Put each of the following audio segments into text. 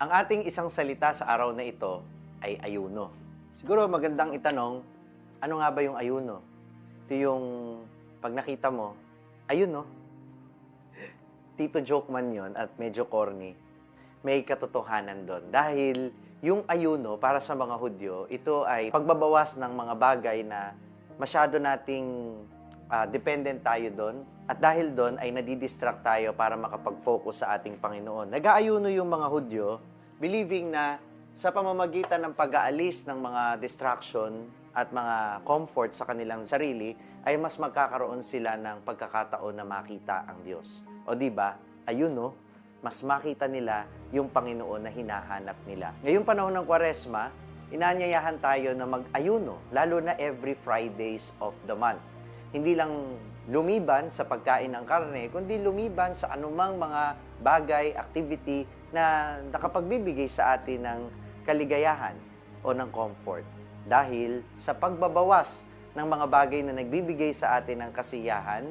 Ang ating isang salita sa araw na ito ay ayuno. Siguro magandang itanong, ano nga ba yung ayuno? Ito yung pag nakita mo, ayun no? Tito joke man yon at medyo corny. May katotohanan doon. Dahil yung ayuno para sa mga Hudyo, ito ay pagbabawas ng mga bagay na masyado nating ah, dependent tayo doon. At dahil doon ay nadidistract tayo para makapag-focus sa ating Panginoon. Nag-aayuno yung mga Hudyo, believing na sa pamamagitan ng pag-aalis ng mga distraction at mga comfort sa kanilang sarili, ay mas magkakaroon sila ng pagkakataon na makita ang Diyos. O di ba? Ayun no, mas makita nila yung Panginoon na hinahanap nila. Ngayong panahon ng Kwaresma, inanyayahan tayo na mag-ayuno, lalo na every Fridays of the month. Hindi lang lumiban sa pagkain ng karne, kundi lumiban sa anumang mga bagay, activity na nakapagbibigay sa atin ng kaligayahan o ng comfort. Dahil sa pagbabawas ng mga bagay na nagbibigay sa atin ng kasiyahan,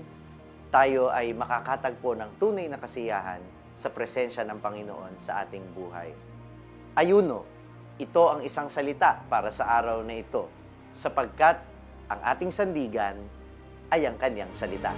tayo ay makakatagpo ng tunay na kasiyahan sa presensya ng Panginoon sa ating buhay. Ayuno, ito ang isang salita para sa araw na ito, sapagkat ang ating sandigan ay ang kanyang salita.